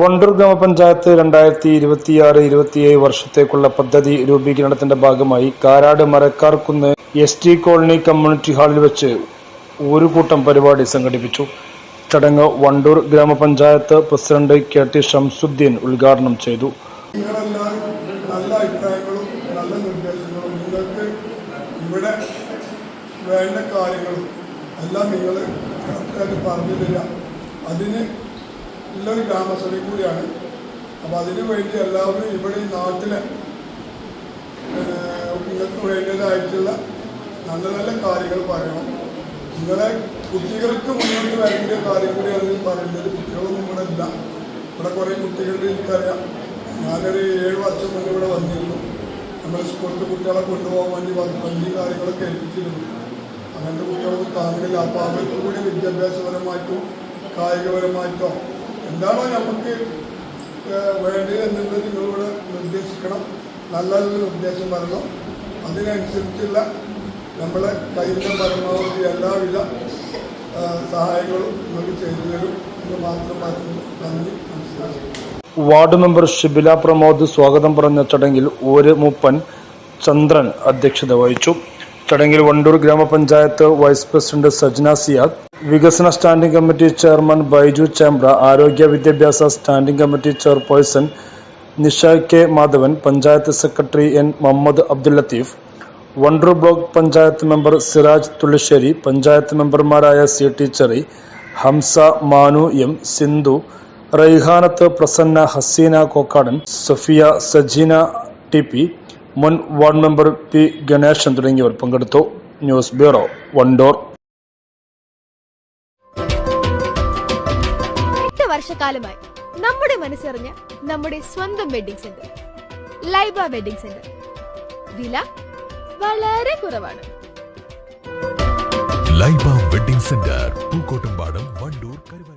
വണ്ടൂർ ഗ്രാമപഞ്ചായത്ത് രണ്ടായിരത്തി ഇരുപത്തിയാറ് ഇരുപത്തിയേഴ് വർഷത്തേക്കുള്ള പദ്ധതി രൂപീകരണത്തിന്റെ ഭാഗമായി Karad മരക്കാർക്കുന്ന് S T colony community ഹാളിൽ വെച്ച് ഒരു കൂട്ടം പരിപാടി സംഘടിപ്പിച്ചു. ചടങ്ങ് വണ്ടൂർ ഗ്രാമപഞ്ചായത്ത് പ്രസിഡന്റ് കെ ടി ഷംസുദ്ദീൻ ഉദ്ഘാടനം ചെയ്തു. നല്ല അഭിപ്രായങ്ങളും നല്ല നിർദ്ദേശങ്ങളും ഇവിടെ വേണ്ട കാര്യങ്ങളും എല്ലാം നിങ്ങൾ പറഞ്ഞു തരിക. അതിന് ഉള്ളൊരു ഗ്രാമസഭ കൂടിയാണ്. അപ്പോൾ അതിനു വേണ്ടി എല്ലാവരും ഇവിടെ ഈ നാട്ടിലെ നിങ്ങൾക്ക് വേണ്ടതായിട്ടുള്ള നല്ല നല്ല കാര്യങ്ങൾ പറയണം. നിങ്ങളെ കുട്ടികൾക്ക് മുന്നോട്ട് വരേണ്ട കാര്യം കൂടിയാണ് പറയുന്നത് കുട്ടികളൊന്നും ഇവിടെ ഇല്ല. ഇവിടെ കുറേ കുട്ടികളുടെ എനിക്കറിയാം. ഞാനൊരു ഏഴ് വർഷം മുന്നേ ഇവിടെ വന്നിരുന്നു. നമ്മൾ സ്കൂളിൽ കുട്ടികളെ കൊണ്ടുപോകാൻ വേണ്ടി വ- വണ്ടി കാര്യങ്ങളൊക്കെ ഏൽപ്പിച്ചിരുന്നു. അങ്ങനത്തെ കുട്ടികളൊന്നും കാണുന്നില്ല. അപ്പോൾ അവർക്ക് കൂടി വിദ്യാഭ്യാസപരമായിട്ടും കായികപരമായിട്ടോ എന്താണോ നമുക്ക് വേണ്ടത് എന്നുള്ളത് നിങ്ങളോട് നിർദ്ദേശിക്കണം. നല്ല നല്ല നിർദ്ദേശം പറയണം. അതിനനുസരിച്ചുള്ള നമ്മളെ കയ്യിലെ പരമാവധി എല്ലാവിധ സഹായങ്ങളും നമുക്ക് ചെയ്തു തരും എന്ന് മാത്രം നന്ദി നമസ്കാരം. വാർഡ് മെമ്പർ ഷിബില പ്രമോദ് സ്വാഗതം പറഞ്ഞ ചടങ്ങിൽ ഒരു മൂപ്പൻ ചന്ദ്രൻ അധ്യക്ഷത വഹിച്ചു. ചടങ്ങിൽ വണ്ടൂർ ഗ്രാമപഞ്ചായത്ത് വൈസ് പ്രസിഡന്റ് സജ്ന സിയാദ് വികസന standing committee chairman Baiju Chembra ആരോഗ്യ വിദ്യാഭ്യാസ standing committee chairperson Nisha K Madhavan panchayat secretary N Muhammad Abdul Latheef Wandoor block panchayat member Siraj Thullissery panchayat മെമ്പർമാരായ C T Cheri Hamsa Manu M Sindhu Raihanath Prasanna Haseena Kokkadan Safiya Sajeena T P മുൻ ward member P Ganesan തുടങ്ങിയവർ പങ്കെടുത്തു. News bureau Wandoor. എട്ട് വർഷക്കാലമായി നമ്മുടെ മനസ്സറിഞ്ഞ നമ്മുടെ സ്വന്തം wedding centre Laiba wedding centre വില വളരെ കുറവാണ്. Laiba wedding centre Pookkottumpadam Wandoor Karuvarakundu